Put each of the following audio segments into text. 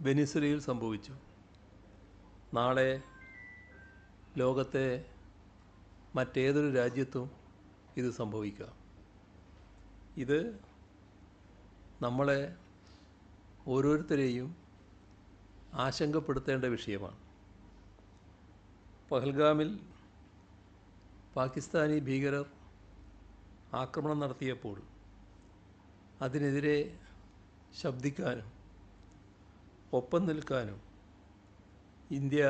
വെനിസ്വലയിൽ സംഭവിച്ചു. നാളെ ലോകത്തെ മറ്റേതൊരു രാജ്യത്തും ഇത് സംഭവിക്കാം ഇത് നമ്മളെ ഓരോരുത്തരെയും ആശങ്കപ്പെടുത്തേണ്ട വിഷയമാണ്. പഹൽഗാമിൽ പാകിസ്ഥാനി ഭീകരർ ആക്രമണം നടത്തിയപ്പോൾ അതിനെതിരെ ശബ്ദിക്കാനും ഒപ്പം നിൽക്കാനും ഇന്ത്യ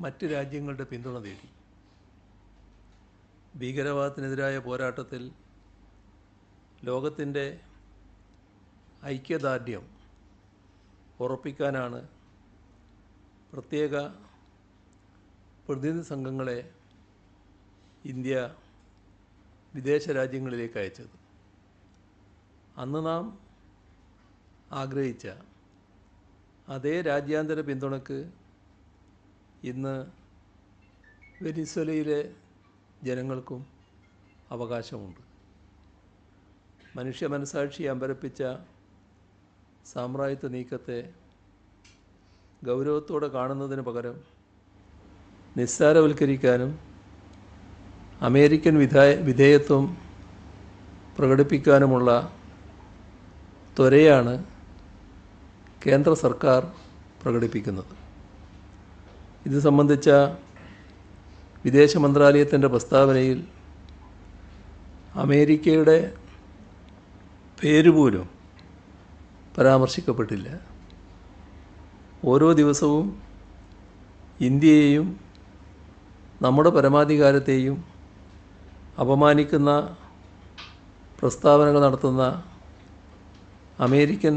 മറ്റ് രാജ്യങ്ങളുടെ പിന്തുണ തേടി ഭീകരവാദത്തിനെതിരായ പോരാട്ടത്തിൽ ലോകത്തിന്റെ ഐക്യദാർഢ്യം ഉറപ്പിക്കാനാണ് പ്രത്യേക പ്രതിനിധി സംഘങ്ങളെ ഇന്ത്യ വിദേശ രാജ്യങ്ങളിലേക്ക് അയച്ചത്. അന്ന് നാം ആഗ്രഹിച്ച അതേ രാജ്യാന്തര പിന്തുണക്ക് ഇന്ന് വെനിസ്വലയിലെ ജനങ്ങൾക്കും അവകാശമുണ്ട്. മനുഷ്യ മനസാക്ഷി അമ്പരപ്പിച്ച സാമ്രാജ്യത്വ നീക്കത്തെ ഗൗരവത്തോടെ കാണുന്നതിന് പകരം നിസ്സാരവൽക്കരിക്കാനും അമേരിക്കൻ വിധായ വിധേയത്വം പ്രകടിപ്പിക്കാനുമുള്ള ത്വരയാണ് കേന്ദ്ര സർക്കാർ പ്രകടിപ്പിക്കുന്നത്. ഇത് സംബന്ധിച്ച വിദേശ മന്ത്രാലയത്തിന്റെ പ്രസ്താവനയിൽ അമേരിക്കയുടെ പേരുപോലും പരാമർശിക്കപ്പെട്ടില്ല. ഓരോ ദിവസവും ഇന്ത്യയെയും നമ്മുടെ പരമാധികാരത്തെയും അപമാനിക്കുന്ന പ്രസ്താവനകൾ നടത്തുന്ന അമേരിക്കൻ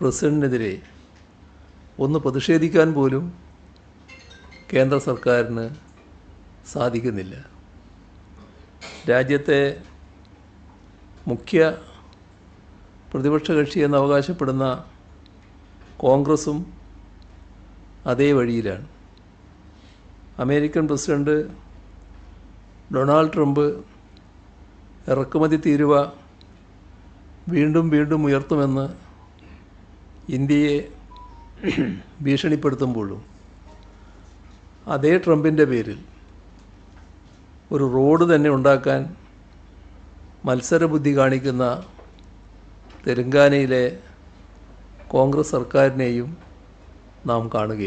പ്രസിഡന്റിനെതിരെ ഒന്ന് പ്രതിഷേധിക്കാൻ പോലും കേന്ദ്ര സർക്കാരിന് സാധിക്കുന്നില്ല. രാജ്യത്തെ മുഖ്യ പ്രതിപക്ഷ കക്ഷിയെന്ന് അവകാശപ്പെടുന്ന കോൺഗ്രസും അതേ വഴിയിലാണ്. അമേരിക്കൻ പ്രസിഡന്റ് ഡൊണാൾഡ് ട്രംപ് ഇറക്കുമതി തീരുവ വീണ്ടും വീണ്ടും ഉയർത്തുമെന്ന് ഇന്ത്യയെ ഭീഷണിപ്പെടുത്തുമ്പോഴും അതേ ട്രംപിന്റെ പേരിൽ ഒരു റോഡ് തന്നെ ഉണ്ടാക്കാൻ മത്സരബുദ്ധി കാണിക്കുന്ന തെലങ്കാനയിലെ കോൺഗ്രസ് സർക്കാരിനെയും നാം കാണുകയാണ്.